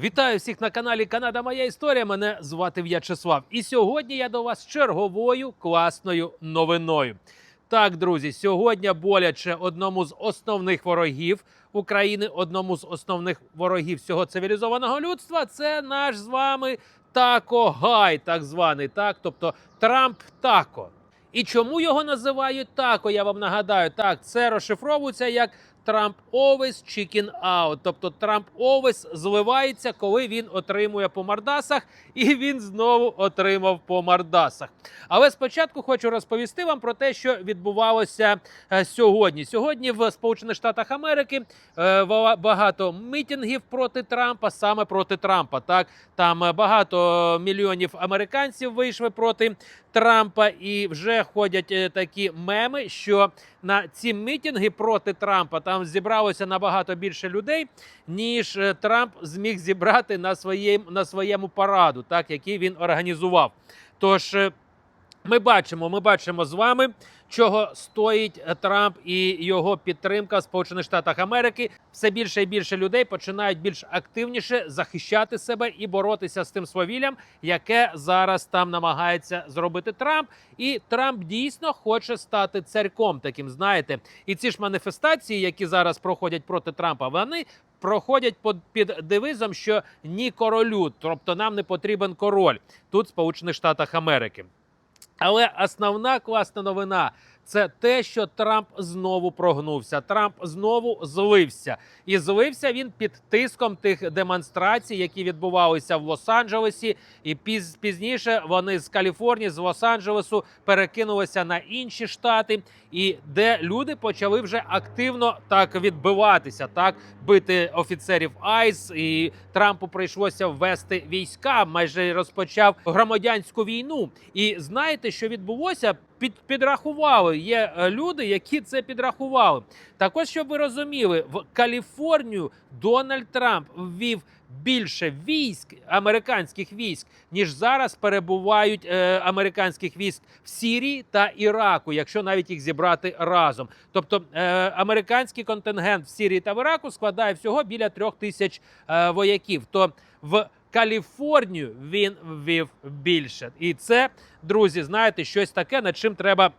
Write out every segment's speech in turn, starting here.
Вітаю всіх на каналі Канада Моя Історія. Мене звати В'ячеслав. І сьогодні я до вас черговою класною новиною. Так, друзі, сьогодні боляче одному з основних ворогів України, одному з основних ворогів всього цивілізованого людства. Це наш з вами Тако Гай, так званий, так, тобто Трамп Тако. І чому його називають тако? Я вам нагадаю, так це розшифровується як Trump always chicken out. Тобто Трамп always зливається, коли він отримує по мордасах, і він знову отримав по мордасах. Але спочатку хочу розповісти вам про те, що відбувалося е, сьогодні. Сьогодні в Сполучених Штатах Америки е, багато мітингів проти Трампа, саме проти Трампа. Так там е, багато мільйонів американців вийшли проти Трампа, і вже ходять такі меми, що на ці мітинги проти Трампа там зібралося набагато більше людей, ніж Трамп зміг зібрати на своєму на своєму параду, так який він організував. Тож ми бачимо, ми бачимо з вами, чого стоїть е, Трамп і його підтримка в Сполучених Штатах Америки. Все більше і більше людей починають більш активніше захищати себе і боротися з тим свавіллям, яке зараз там намагається зробити Трамп. І Трамп дійсно хоче стати царьком таким. Знаєте, і ці ж маніфестації, які зараз проходять проти Трампа, вони. Проходять під, під девизом, що ні королю, тобто нам не потрібен король тут, в Сполучених Штатах Америки. Але основна класна новина це те, що Трамп знову прогнувся. Трамп знову злився. І злився він під тиском тих демонстрацій, які відбувалися в Лос-Анджелесі. І піз, пізніше вони з Каліфорнії, з Лос-Анджелесу перекинулися на інші штати, і де люди почали вже активно так відбиватися, так бити офіцерів Айс. І Трампу прийшлося ввести війська, майже розпочав громадянську війну. І знаєте, що відбулося? Під підрахували. Є е, люди, які це підрахували. Так ось, щоб ви розуміли, в Каліфорнію Дональд Трамп ввів більше військ, американських військ, ніж зараз перебувають е, американських військ в Сірії та Іраку, якщо навіть їх зібрати разом. Тобто е, американський контингент в Сірії та в Іраку складає всього біля трьох тисяч е, вояків. То в Каліфорнію він ввів більше, і це, друзі, знаєте, щось таке, над чим треба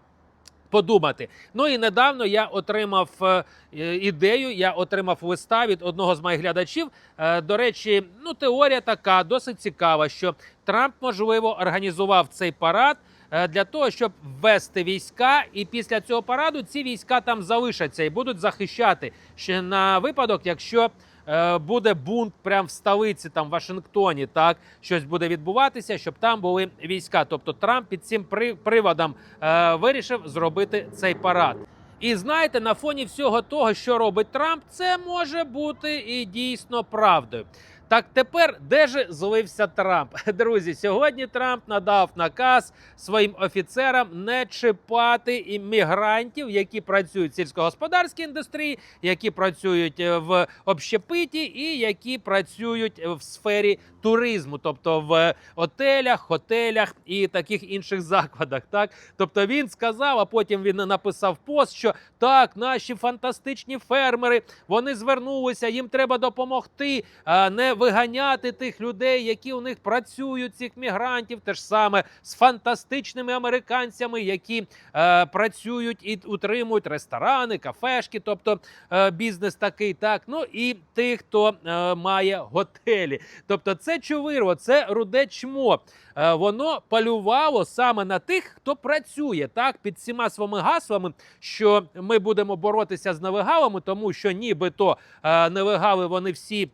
подумати. Ну і недавно я отримав е, е, ідею, я отримав листа від одного з моїх глядачів. Е, до речі, ну теорія така досить цікава, що Трамп можливо організував цей парад. Для того щоб ввести війська, і після цього параду ці війська там залишаться і будуть захищати ще на випадок, якщо буде бунт прямо в столиці, там в Вашингтоні, так щось буде відбуватися, щоб там були війська. Тобто Трамп під цим при- приводом е, вирішив зробити цей парад. І знаєте, на фоні всього того, що робить Трамп, це може бути і дійсно правдою. Так тепер де ж злився Трамп? Друзі, сьогодні Трамп надав наказ своїм офіцерам не чіпати іммігрантів, які працюють в сільськогосподарській індустрії, які працюють е, в общепиті і які працюють е, в сфері туризму, тобто в отелях, хотелях і таких інших закладах. Так, тобто він сказав, а потім він написав пост, що так, наші фантастичні фермери вони звернулися, їм треба допомогти, не виганяти тих людей, які у них працюють, цих мігрантів. Те ж саме з фантастичними американцями, які е, працюють і утримують ресторани, кафешки, тобто е, бізнес такий, так. Ну і тих, хто е, має готелі. Тобто, це чувирво, це руде чмо. Е, воно полювало саме на тих, хто працює так під всіма своїми гаслами, що ми будемо боротися з нелегалами, тому що нібито е, нелегали вони всі.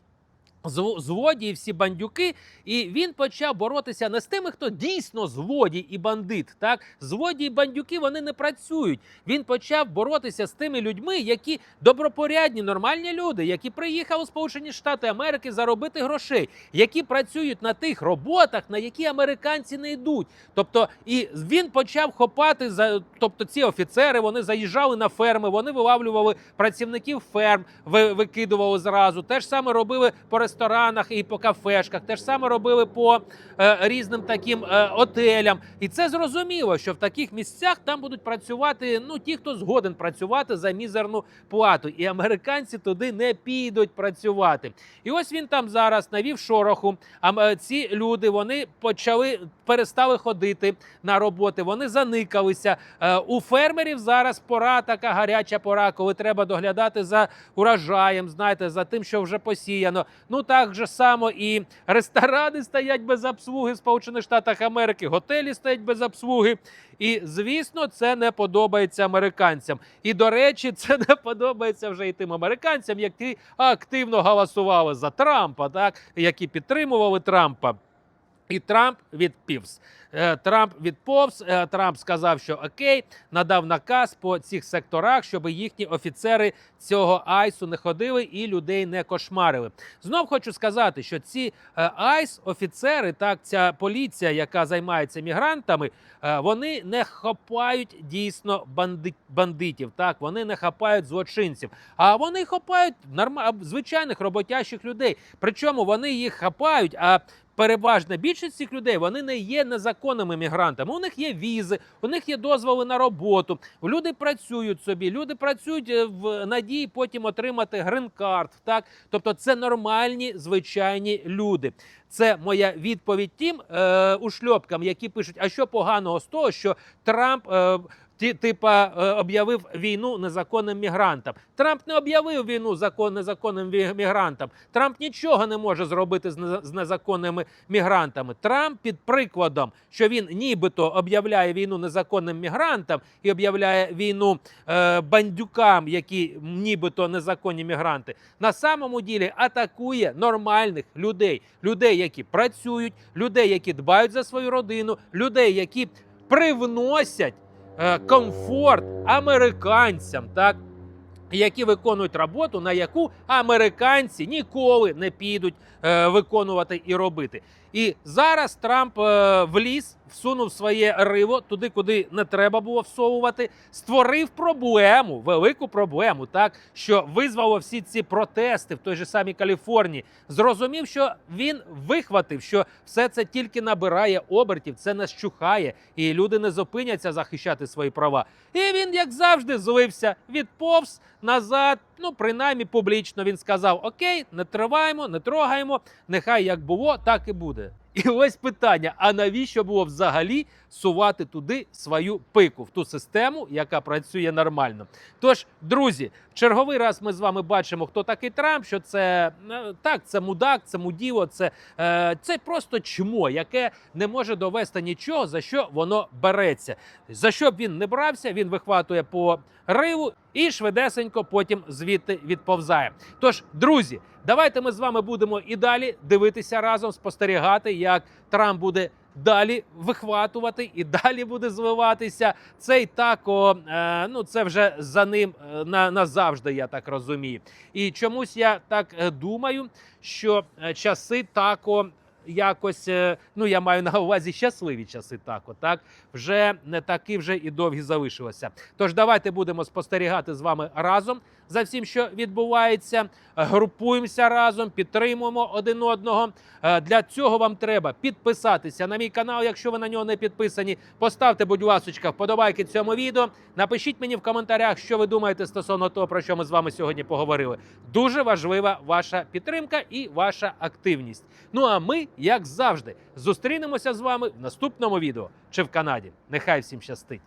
Злодії, всі бандюки, і він почав боротися не з тими, хто дійсно злодій і бандит. Так, злодії бандюки вони не працюють. Він почав боротися з тими людьми, які добропорядні, нормальні люди, які приїхали у Сполучені Штати Америки заробити грошей, які працюють на тих роботах, на які американці не йдуть. Тобто, і він почав хопати за, тобто ці офіцери, вони заїжджали на ферми, вони вилавлювали працівників ферм, викидували зразу. Те ж саме робили по ресторанах ресторанах і по кафешках, те ж саме робили по е, різним таким е, отелям. І це зрозуміло, що в таких місцях там будуть працювати ну ті, хто згоден працювати за мізерну плату. І американці туди не підуть працювати. І ось він там зараз навів шороху. А е, ці люди вони почали перестали ходити на роботи. Вони заникалися. Е, У фермерів зараз пора така гаряча пора, коли треба доглядати за урожаєм, знаєте, за тим, що вже посіяно. Ну так же само і ресторани стоять без обслуги в Сполучених Штатах Америки, готелі стоять без обслуги. І звісно, це не подобається американцям. І до речі, це не подобається вже і тим американцям, які активно голосували за Трампа, так які підтримували Трампа. І Трамп відпівс. Е, Трамп відповз. е, Трамп сказав, що окей, надав наказ по цих секторах, щоб їхні офіцери цього айсу не ходили і людей не кошмарили. Знов хочу сказати, що ці е, айс офіцери, так ця поліція, яка займається мігрантами, вони не хапають дійсно банди- бандитів. Так вони не хапають злочинців, а вони хапають норма... звичайних роботящих людей. Причому вони їх хапають. а Переважна більшість цих людей вони не є незаконними мігрантами. У них є візи, у них є дозволи на роботу. Люди працюють собі, люди працюють е, в надії потім отримати грин-карт. Так, тобто це нормальні звичайні люди. Це моя відповідь тим е, ушльопкам, які пишуть: а що поганого з того, що Трамп. Е, Ті, типа е, об'явив війну незаконним мігрантам. Трамп не об'явив війну закон незаконним мігрантам. Трамп нічого не може зробити з, незаконними мігрантами. Трамп під прикладом, що він нібито об'являє війну незаконним мігрантам і об'являє війну е, бандюкам, які нібито незаконні мігранти, на самому ділі атакує нормальних людей, людей, які працюють, людей, які дбають за свою родину, людей, які привносять комфорт американцям, так. Які виконують роботу, на яку американці ніколи не підуть е, виконувати і робити. І зараз Трамп е, вліз, всунув своє риво туди, куди не треба було всовувати, створив проблему, велику проблему, так що визвало всі ці протести в той же самій Каліфорнії. Зрозумів, що він вихватив, що все це тільки набирає обертів, це не щухає, і люди не зупиняться захищати свої права. І він, як завжди, злився, відповз назад. Ну, принаймні публічно він сказав: Окей, не триваємо, не трогаємо. Нехай як було, так і буде. І ось питання: а навіщо було взагалі сувати туди свою пику в ту систему, яка працює нормально? Тож, друзі, в черговий раз ми з вами бачимо, хто такий Трамп. Що це е, так, це мудак, це муділо, це, е, це просто чмо, яке не може довести нічого, за що воно береться. За що б він не брався, він вихватує по риву і швидесенько потім звідти відповзає. Тож, друзі, давайте ми з вами будемо і далі дивитися разом, спостерігати, як Трамп буде. Далі вихватувати і далі буде звиватися. Цей тако, е, ну це вже за ним е, на, назавжди, я так розумію. І чомусь я так е, думаю, що е, часи тако якось, е, ну я маю на увазі щасливі часи так вже не такі вже і довгі залишилося. Тож давайте будемо спостерігати з вами разом за всім, що відбувається. Групуємося разом, підтримуємо один одного. Е, Для цього вам треба підписатися на мій канал, якщо ви на нього не підписані. Поставте, будь ласка, вподобайки цьому відео. Напишіть мені в коментарях, що ви думаєте стосовно того, про що ми з вами сьогодні поговорили. Дуже важлива ваша підтримка і ваша активність. Ну а ми, як завжди, зустрінемося з вами в наступному відео чи в Канаді. Нехай всім щастить!